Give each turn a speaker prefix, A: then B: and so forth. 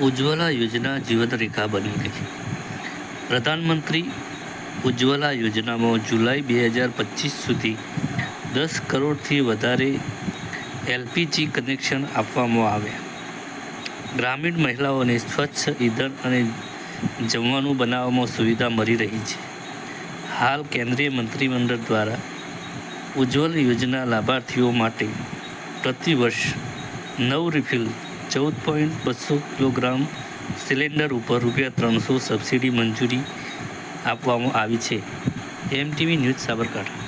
A: ઉજ્જવલા યોજના જીવનરેખા બની ગઈ પ્રધાનમંત્રી ઉજ્જવલા યોજનામાં જુલાઈ બે હજાર પચીસ સુધી દસ કરોડથી વધારે એલપીજી કનેક્શન આપવામાં આવ્યા. ગ્રામીણ મહિલાઓને સ્વચ્છ ઈંધણ અને જમવાનું બનાવવામાં સુવિધા મળી રહી છે. હાલ કેન્દ્રીય મંત્રીમંડળ દ્વારા ઉજ્જવલ યોજના લાભાર્થીઓ માટે પ્રતિવર્ષ નવ રિફિલ ચૌદ પોઈન્ટ બસો કિલોગ્રામ સિલિન્ડર ઉપર રૂપિયા ત્રણસો સબસિડી મંજૂરી આપવામાં આવી છે. MTV news Sabarkantha.